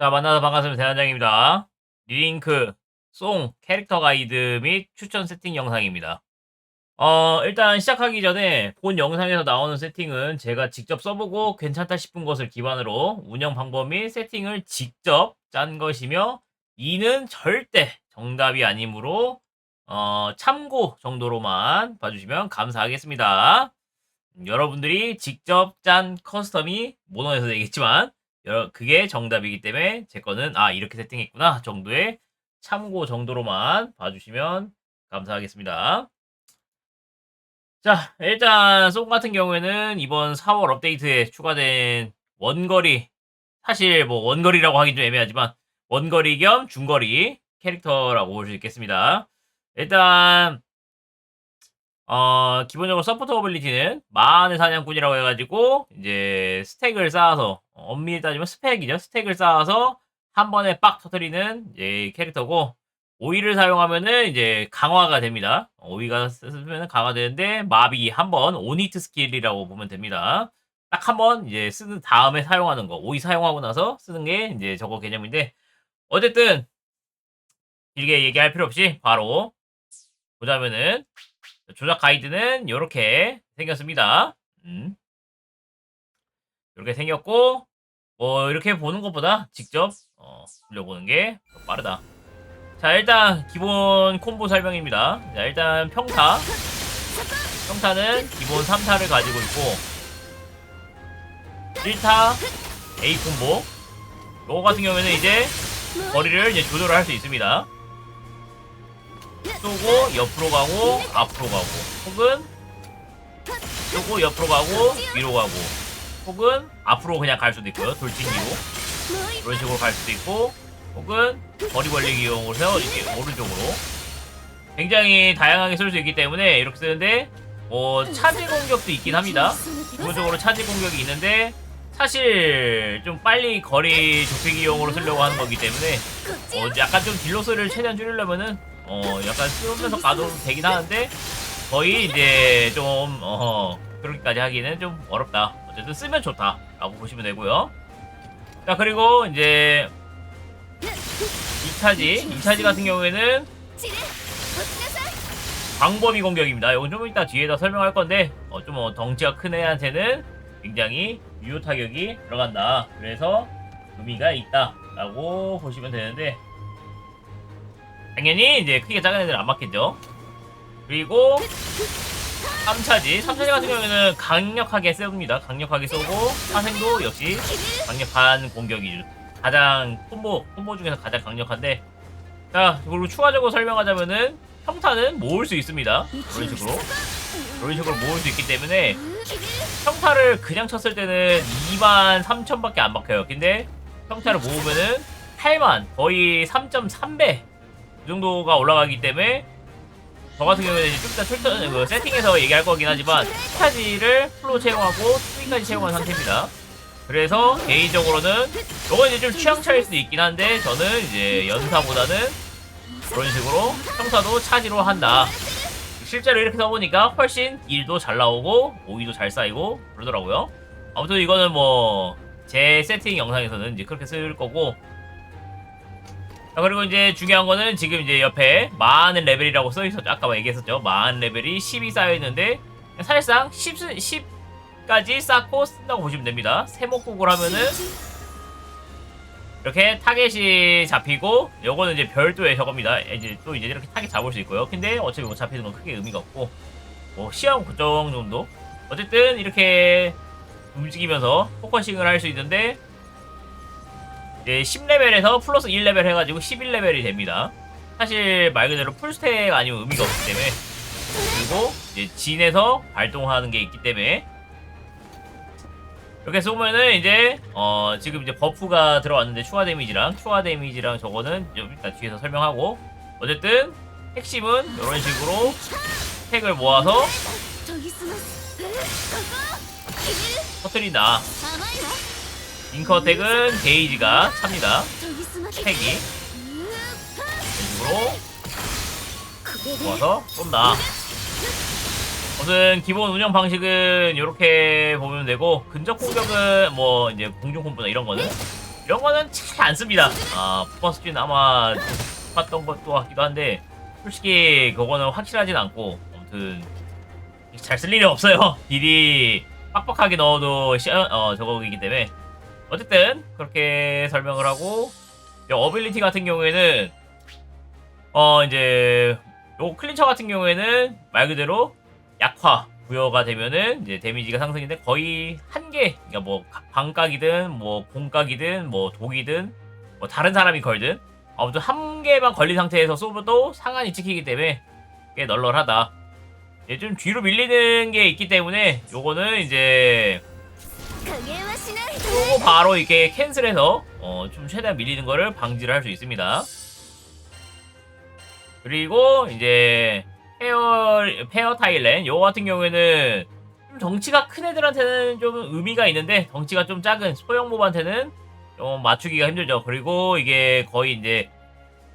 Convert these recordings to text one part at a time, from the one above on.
자, 만나서 반갑습니다. 대단장입니다. 리링크, 송, 캐릭터 가이드 및 추천 세팅 영상입니다. 어, 일단 시작하기 전에 본 영상에서 나오는 세팅은 제가 직접 써보고 괜찮다 싶은 것을 기반으로 운영 방법 및 세팅을 직접 짠 것이며 이는 절대 정답이 아니므로 어, 참고 정도로만 봐주시면 감사하겠습니다. 음, 여러분들이 직접 짠 커스텀이 모노에서 되겠지만 그게 정답이기 때문에 제 거는 아 이렇게 세팅했구나 정도의 참고 정도로만 봐주시면 감사하겠습니다. 자 일단 송 같은 경우에는 이번 4월 업데이트에 추가된 원거리 사실 뭐 원거리라고 하긴 좀 애매하지만 원거리 겸 중거리 캐릭터라고 볼 수 있겠습니다. 일단 어, 기본적으로 서포터 어빌리티는 마흔의 사냥꾼이라고 해가지고, 이제, 스택을 쌓아서, 어, 엄밀히 따지면 스펙이죠. 스택을 쌓아서, 한 번에 빡 터트리는, 이제, 캐릭터고, 오이를 사용하면은, 이제, 강화가 됩니다. 어, 오이가 쓰면 강화되는데, 마비 한 번, 오니트 스킬이라고 보면 됩니다. 딱 한 번, 이제, 쓰는 다음에 사용하는 거. 오이 사용하고 나서 쓰는 게, 이제, 저거 개념인데, 어쨌든, 길게 얘기할 필요 없이, 바로, 보자면은, 조작 가이드는 이렇게 생겼습니다. 음. 이렇게 생겼고 뭐 이렇게 보는 것보다 직접 어, 돌려보는 게 더 빠르다. 자 일단 기본 콤보 설명입니다. 자 일단 평타 평타는 기본 3타를 가지고 있고 1타 A 콤보 요거 같은 경우에는 이제 거리를 이제 조절을 할 수 있습니다. 쏘고 옆으로 가고 앞으로 가고. 혹은 쏘고 옆으로 가고 위로 가고. 혹은 앞으로 그냥 갈 수도 있고요. 돌진기로 이런 식으로 갈 수도 있고. 혹은 거리 벌리기용으로 해서 이렇게 오른쪽으로. 굉장히 다양하게 쓸 수 있기 때문에 이렇게 쓰는데 뭐 차지 공격도 있긴 합니다. 기본적으로 차지 공격이 있는데 사실 좀 빨리 거리 좁히기용으로 쓰려고 하는 거기 때문에 어, 약간 좀 딜로스를 최대한 줄이려면은 어 약간 쓰면서 가도 되긴 하는데 거의 이제 좀 어, 그렇게까지 하기는 좀 어렵다. 어쨌든 쓰면 좋다라고 보시면 되고요. 자 그리고 이제 2차지 2차지 같은 경우에는 광범위 공격입니다. 이건 좀 이따 뒤에다 설명할 건데 어, 좀 어, 덩치가 큰 애한테는 굉장히 유효 타격이 들어간다. 그래서 의미가 있다라고 보시면 되는데 당연히 이제 크게 작은 애들 안 맞겠죠. 그리고 3차지 3차지 같은 경우에는 강력하게 쏩니다. 강력하게 쏘고 사생도 역시 강력한 공격이 가장 콤보 콤보 중에서 가장 강력한데 자 그리고 추가적으로 설명하자면은 평타는 모을 수 있습니다. 이런 식으로 이런 식으로 모을 수 있기 때문에 평타를 그냥 쳤을 때는 2만 3천밖에 안 박혀요. 근데 평타를 모으면은 8만 거의 3.3배 그 정도가 올라가기 때문에 저 같은 경우에는 좀 이따 출전 그 세팅에서 얘기할 거긴 하지만 스타지를 플로 채용하고 스윙까지 채용한 상태입니다. 그래서 개인적으로는 이건 이제 좀 취향 차일 수도 있긴 한데 저는 이제 연사보다는 그런 식으로 평타도 차지로 한다. 실제로 이렇게 써보니까 훨씬 일도 잘 나오고 오이도 잘 쌓이고 그러더라고요. 아무튼 이거는 뭐 제 세팅 영상에서는 이제 그렇게 쓸 거고 자, 그리고 이제 중요한 거는 지금 이제 옆에 많은 레벨이라고 써 있었죠. 아까 얘기했었죠. 많은 레벨이 10이 쌓여 있는데 사실상 10, 10까지 쌓고 쓴다고 보시면 됩니다. 세목국을 하면은 이렇게 타겟이 잡히고 요거는 이제 별도의 저겁니다. 이제 또 이제 이렇게 타겟 잡을 수 있고요. 근데 어차피 뭐 잡히는 건 크게 의미가 없고 뭐 시험 고정 정도. 어쨌든 이렇게 움직이면서 포커싱을 할 수 있는데 이제 10레벨에서 플러스 1레벨 해가지고 11레벨이 됩니다. 사실 말 그대로 풀스택 아니면 의미가 없기 때문에 그리고 이제 진에서 발동하는 게 있기 때문에 이렇게 쏘면은 이제 어 지금 이제 버프가 들어왔는데 추가 데미지랑 추가 데미지랑 저거는 좀 이따 뒤에서 설명하고 어쨌든 핵심은 이런 식으로 팩을 모아서 터트린다. 잉커텍은 게이지가 찹니다. 팩이 이런 식으로 모아서 쏜다. 무슨 기본 운영 방식은 이렇게 보면 되고 근접 공격은 뭐 이제 공중 콤보나 이런 거는 이런 거는 잘 안 씁니다. 아, 포커스킨 아마 봤던 것도 같기도 한데, 솔직히 그거는 확실하진 않고, 아무튼, 잘 쓸 일이 없어요. 딜이 빡빡하게 넣어도 시, 어, 저거이기 때문에. 어쨌든, 그렇게 설명을 하고, 이 어빌리티 같은 경우에는, 어, 이제, 요 클린처 같은 경우에는 말 그대로 약화 부여가 되면은 이제 데미지가 상승인데 거의 한 개, 그러니까 뭐 가- 방각이든 뭐 공각이든 뭐 독이든 뭐 다른 사람이 걸든 아무튼 한 개만 걸린 상태에서 쏘도 상한이 찍히기 때문에 꽤 널널하다. 이제 좀 뒤로 밀리는 게 있기 때문에 요거는 이제 그리고 바로 이게 캔슬해서 어, 좀 최대한 밀리는 거를 방지를 할 수 있습니다. 그리고 이제 페어 페어 타일랜 요거 같은 경우에는 좀 덩치가 큰 애들한테는 좀 의미가 있는데 덩치가 좀 작은 소형 모한테는 좀 맞추기가 힘들죠. 그리고 이게 거의 이제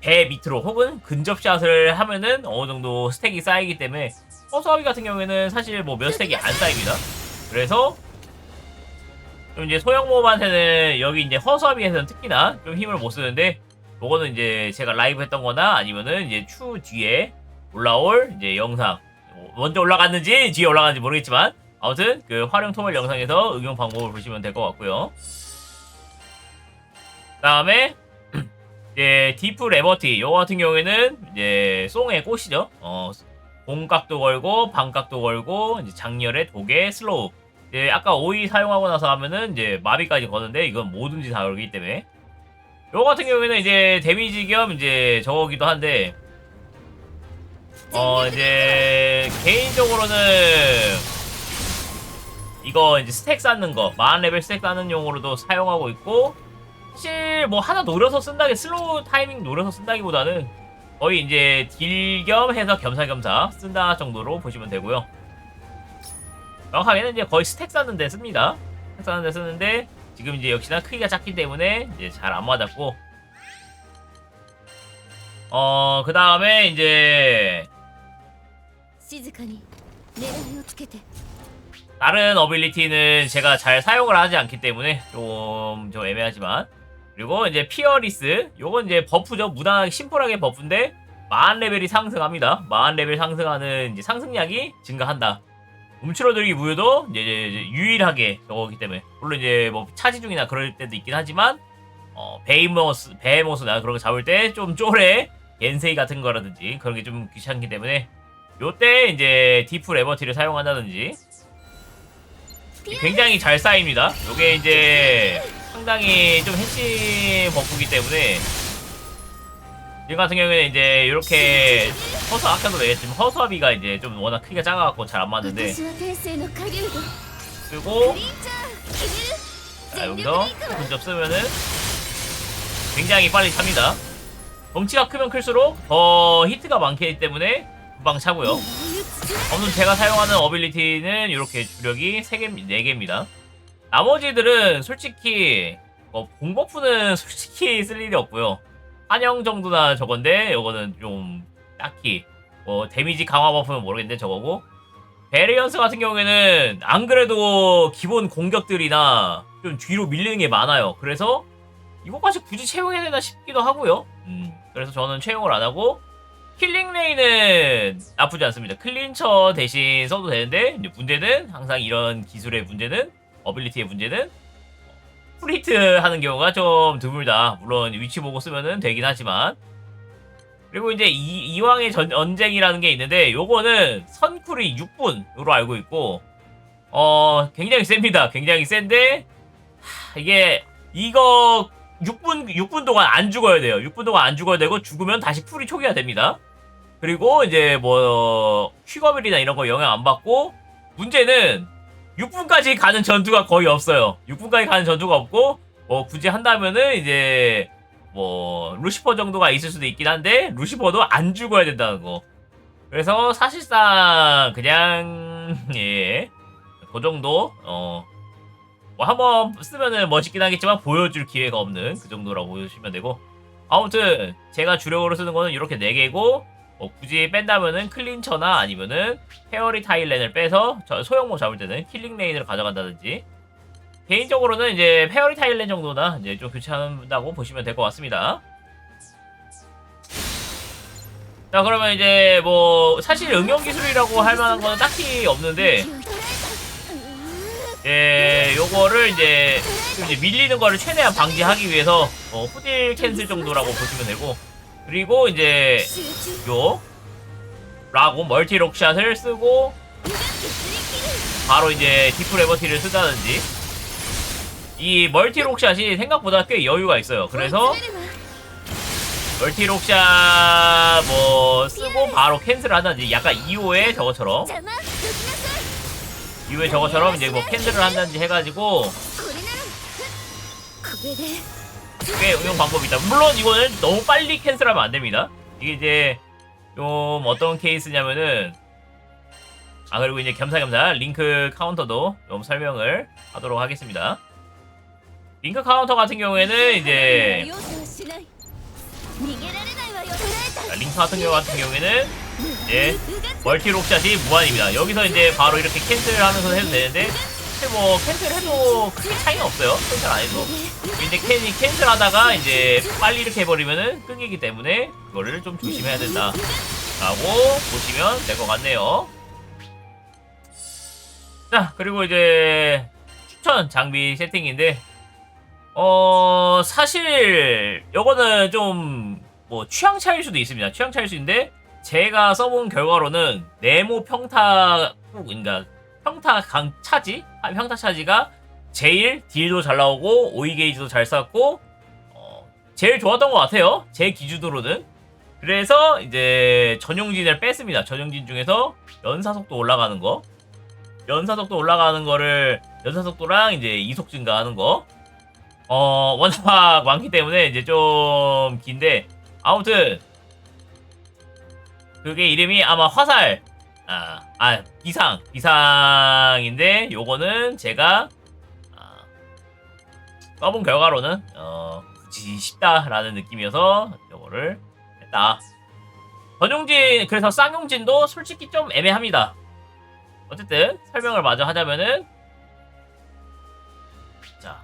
배 밑으로 혹은 근접샷을 하면은 어느 정도 스택이 쌓이기 때문에 허수아비 같은 경우에는 사실 뭐 몇 스택이 안 쌓입니다. 그래서 좀 이제 소형몹한테는 여기 이제 허수아비에서는 특히나 좀 힘을 못 쓰는데 요거는 이제 제가 라이브 했던 거나 아니면은 이제 추 뒤에 올라올 이제 영상 먼저 올라갔는지 뒤에 올라갔는지 모르겠지만 아무튼 그 활용 토벌 영상에서 응용 방법을 보시면 될 것 같고요. 그다음에 이제 디프 레버티 요거 같은 경우에는 이제 송의 꽃이죠. 어 공각도 걸고 반각도 걸고 이제 장렬의 독의 슬로우 이제 아까 오이 사용하고 나서 하면은 이제 마비까지 거는데 이건 뭐든지 다 걸기 때문에 요거 같은 경우에는 이제 데미지 겸 이제 저거기도 한데 어 이제 개인적으로는 이거 이제 스택 쌓는 거 마한 레벨 스택 쌓는 용으로도 사용하고 있고 사실 뭐 하나 노려서 쓴다기 슬로우 타이밍 노려서 쓴다기보다는 거의 이제 딜 겸 해서 겸사겸사 쓴다 정도로 보시면 되고요. 명확하게는 이제 거의 스택 쌓는 데 씁니다. 스택 쌓는 데 쓰는데 지금 이제 역시나 크기가 작기 때문에 이제 잘 안 맞았고. 어, 그 다음에 이제 다른 어빌리티는 제가 잘 사용을 하지 않기 때문에 좀, 좀 애매하지만. 그리고 이제 피어리스 요건 이제 버프죠. 무난하게 심플하게 버프인데 마한 레벨이 상승합니다. 마한 레벨 상승하는 이제 상승량이 증가한다. 움츠러들기 무효도 이제, 이제 유일하게 저거기 때문에 물론 이제 뭐 차지 중이나 그럴 때도 있긴 하지만 어 베이모스 베모스나 그런 거 잡을 때 좀 쪼레 겐세이 같은 거라든지 그런 게 좀 귀찮기 때문에 요때 이제 디프 레버티를 사용한다든지 굉장히 잘 쌓입니다. 요게 이제 상당히 좀 핵심 버프기 때문에 지금 같은 경우에는 이제 이렇게 허수 아까도 얘기했지만 허수아비가 이제 좀 워낙 크기가 작아갖고 잘 안 맞는데. 그리고. 자, 여기서 근접 쓰면은 굉장히 빨리 삽니다. 덩치가 크면 클수록 더 히트가 많기 때문에 금방 차고요. 아무튼 제가 사용하는 어빌리티는 이렇게 주력이 3개, 4개입니다. 나머지들은 솔직히 뭐 어, 공버프는 솔직히 쓸 일이 없고요. 한영 정도나 저건데, 요거는 좀, 딱히, 뭐, 데미지 강화 버프는 모르겠는데, 저거고. 베리언스 같은 경우에는, 안 그래도 기본 공격들이나, 좀 뒤로 밀리는 게 많아요. 그래서, 이거까지 굳이 채용해야 되나 싶기도 하고요. 음, 그래서 저는 채용을 안 하고, 킬링 레인은 나쁘지 않습니다. 클린처 대신 써도 되는데 문제는 항상 이런 기술의 문제는 어빌리티의 문제는 프리트 하는 경우가 좀 드물다. 물론 위치 보고 쓰면은 되긴 하지만 그리고 이제 이, 이왕의 전, 언쟁이라는 게 있는데 요거는 선쿨이 6분으로 알고 있고 어 굉장히 셉니다. 굉장히 센데 하, 이게 이거 6분 6분 동안 안 죽어야 돼요. 6분 동안 안 죽어야 되고 죽으면 다시 풀이 초기화 됩니다. 그리고 이제 뭐 퀴거벨이나 이런 거 영향 안 받고 문제는 6분까지 가는 전투가 거의 없어요. 6분까지 가는 전투가 없고 뭐 굳이 한다면은 이제 뭐 루시퍼 정도가 있을 수도 있긴 한데 루시퍼도 안 죽어야 된다는 거. 그래서 사실상 그냥 예그 정도 어. 뭐 한번 쓰면은 멋있긴 하겠지만 보여줄 기회가 없는 그 정도라고 보시면 되고 아무튼 제가 주력으로 쓰는 거는 이렇게 4개고 뭐 굳이 뺀다면은 클린처나 아니면은 페어리 타일랜을 빼서 저 소형모 잡을 때는 킬링 레인을 가져간다든지 개인적으로는 이제 페어리 타일랜 정도나 이제 좀 교체한다고 보시면 될 것 같습니다. 자 그러면 이제 뭐 사실 응용 기술이라고 할 만한 거는 딱히 없는데 예 요거를 이제 좀 이제 밀리는 거를 최대한 방지하기 위해서 어, 후딜 캔슬 정도라고 보시면 되고 그리고 이제 요 라고 멀티 록샷을 쓰고 바로 이제 디프 레버티를 쓰다든지 이 멀티 록샷이 생각보다 꽤 여유가 있어요. 그래서 멀티 록샷 뭐 쓰고 바로 캔슬을 한다든지 약간 2호의 저거처럼 2호의 저거처럼 이제 뭐 캔슬을 한다든지 해가지고 그, 이게 응용 방법이다. 물론 이거는 너무 빨리 캔슬하면 안 됩니다. 이게 이제 좀 어떤 케이스냐면은 아 그리고 이제 겸사겸사 링크 카운터도 좀 설명을 하도록 하겠습니다. 링크 카운터 같은 경우에는 이제 링크 같은 경우 같은 경우에는 이제 멀티 록샷이 무한입니다. 여기서 이제 바로 이렇게 캔슬하면서 해도 되는데 사실 뭐 캔슬해도 크게 차이는 없어요. 캔슬 안 해도. 이제 캔이 캔슬하다가 이제 빨리 이렇게 해버리면은 끊기기 때문에 그거를 좀 조심해야 된다. 라고 보시면 될 것 같네요. 자, 그리고 이제 추천 장비 세팅인데, 어, 사실, 요거는 좀, 뭐, 취향 차일 수도 있습니다. 취향 차일 수 있는데, 제가 써본 결과로는, 네모 평타, 그러니까, 평타 강 차지? 아, 평타 차지가 제일 딜도 잘 나오고, 오이 게이지도 잘 쐈고, 어, 제일 좋았던 것 같아요. 제 기준으로는. 그래서 이제 전용진을 뺐습니다. 전용진 중에서 연사속도 올라가는 거. 연사속도 올라가는 거를 연사속도랑 이제 이속 증가하는 거. 어, 워낙 많기 때문에 이제 좀 긴데 아무튼 그게 이름이 아마 화살 아, 아 비상 비상인데 요거는 제가 아, 써본 결과로는 어, 굳이 쉽다라는 느낌이어서 요거를 했다. 전용진 그래서 쌍용진도 솔직히 좀 애매합니다. 어쨌든 설명을 마저 하자면은 자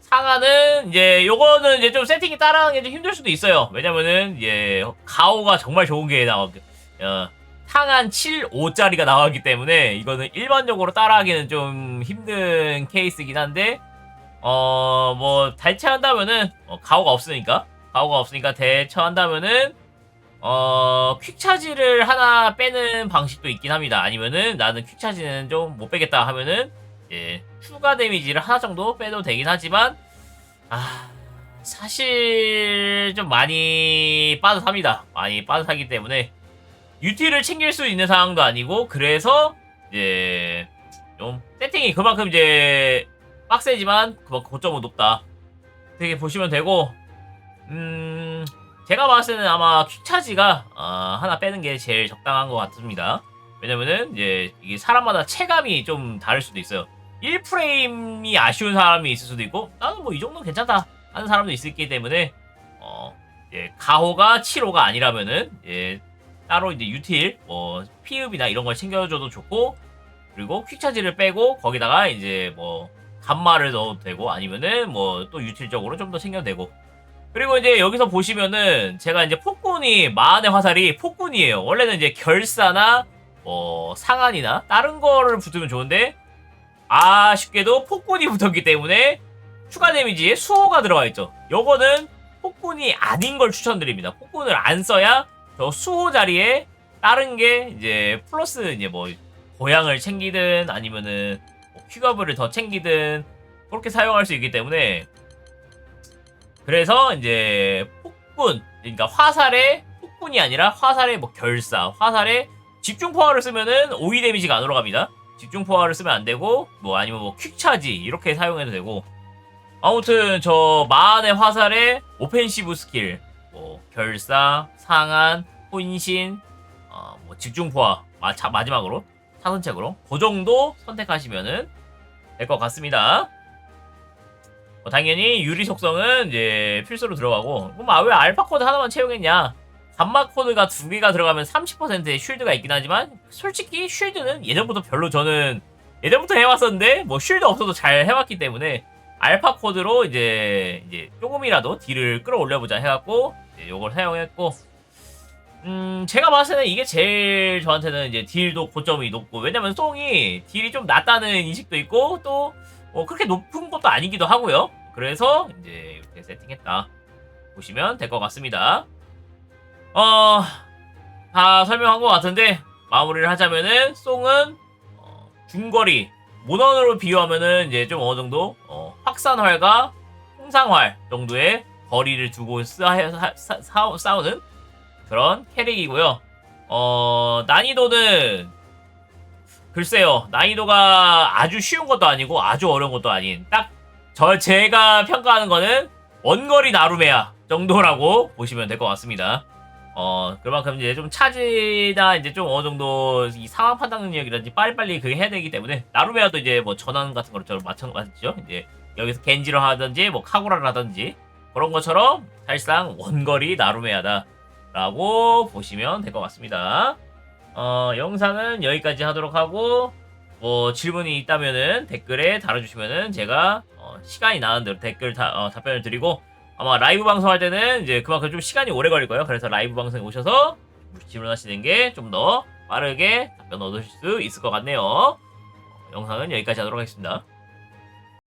상하는 이제 요거는 이제 좀 세팅이 따라하는 게 좀 힘들 수도 있어요. 왜냐면은 이제 가오가 정말 좋은 게 나왔기 어, 상한 7, 5짜리가 나왔기 때문에 이거는 일반적으로 따라하기는 좀 힘든 케이스긴 한데 어 뭐 대처한다면은 어, 가오가 없으니까 가오가 없으니까 대처한다면은 어, 퀵차지를 하나 빼는 방식도 있긴 합니다. 아니면은 나는 퀵차지는 좀 못 빼겠다 하면은 예, 추가 데미지를 하나 정도 빼도 되긴 하지만 아, 사실 좀 많이 빠듯합니다. 많이 빠듯하기 때문에 유티를 챙길 수 있는 상황도 아니고 그래서 이제 좀 세팅이 그만큼 이제 빡세지만 그만큼 고점은 높다. 되게 보시면 되고 음 제가 봤을 때는 아마 퀵차지가 어, 하나 빼는 게 제일 적당한 것 같습니다. 왜냐면은 이제 이게 사람마다 체감이 좀 다를 수도 있어요. 1프레임이 아쉬운 사람이 있을 수도 있고 나는 뭐 이 정도 괜찮다 하는 사람도 있기 때문에 어 예, 가호가 7호가 아니라면은 예, 따로 이제 유틸 뭐 피읍이나 이런 걸 챙겨줘도 좋고 그리고 퀵차지를 빼고 거기다가 이제 뭐 간마를 넣어도 되고 아니면은 뭐 또 유틸적으로 좀 더 챙겨도 되고 그리고 이제 여기서 보시면은 제가 이제 폭군이 마한의 화살이 폭군이에요. 원래는 이제 결사나 뭐 상한이나 다른 거를 붙으면 좋은데 아쉽게도 폭군이 붙었기 때문에 추가 데미지에 수호가 들어가 있죠. 요거는 폭군이 아닌 걸 추천드립니다. 폭군을 안 써야 저 수호 자리에 다른 게 이제 플러스 이제 뭐 고향을 챙기든 아니면은 뭐 퀴거브를 더 챙기든 그렇게 사용할 수 있기 때문에 그래서 이제 폭군 그러니까 화살에 폭군이 아니라 화살에 뭐 결사 화살에 집중 포화를 쓰면은 5위 데미지가 안 올라갑니다. 집중 포화를 쓰면 안 되고 뭐 아니면 뭐 퀵차지 이렇게 사용해도 되고. 아무튼 저 마한의 화살에 오펜시브 스킬 뭐 결사 상한 혼신 어, 뭐 집중 포화 마, 자, 마지막으로 차선책으로 그 정도 선택하시면은 될 것 같습니다. 뭐 당연히 유리 속성은 이제 필수로 들어가고 그럼 아, 왜 알파 코드 하나만 채우겠냐 감마 코드가 두 개가 들어가면 30%의 쉴드가 있긴 하지만 솔직히 쉴드는 예전부터 별로 저는 예전부터 해왔었는데 뭐 쉴드 없어도 잘 해왔기 때문에 알파 코드로 이제 이제 조금이라도 딜을 끌어올려보자 해갖고 이제 요걸 사용했고 음 제가 봤을 때는 이게 제일 저한테는 이제 딜도 고점이 높고 왜냐면 송이 딜이 좀 낮다는 인식도 있고 또 뭐 그렇게 높은 것도 아니기도 하고요. 그래서 이제 이렇게 세팅했다. 보시면 될 것 같습니다. 어 다 설명한 것 같은데 마무리를 하자면은 송은 어, 중거리 모넌으로 비유하면은 이제 좀 어느 정도 어, 확산활과 홍상활 정도의 거리를 두고 싸우는 그런 캐릭이고요. 어 난이도는 글쎄요 난이도가 아주 쉬운 것도 아니고 아주 어려운 것도 아닌 딱 저 제가 평가하는 거는 원거리 나루메아 정도라고 보시면 될 것 같습니다. 어, 그만큼 이제 좀 차지나 이제 좀 어느 정도 이 상황 판단 능력이라든지 빨리빨리 그게 해야 되기 때문에 나루메아도 이제 뭐 전환 같은 것처럼 마찬가지죠. 이제 여기서 겐지를 하든지 뭐 카구라를 하든지 그런 것처럼 사실상 원거리 나루메아다라고 보시면 될 것 같습니다. 어, 영상은 여기까지 하도록 하고 뭐 질문이 있다면은 댓글에 달아주시면은 제가 어, 시간이 나는 대로 댓글 다, 어, 답변을 드리고 아마 라이브 방송할 때는 이제 그만큼 좀 시간이 오래 걸릴 거예요. 그래서 라이브 방송에 오셔서 질문하시는 게 좀 더 빠르게 답변 얻으실 수 있을 것 같네요. 어, 영상은 여기까지 하도록 하겠습니다.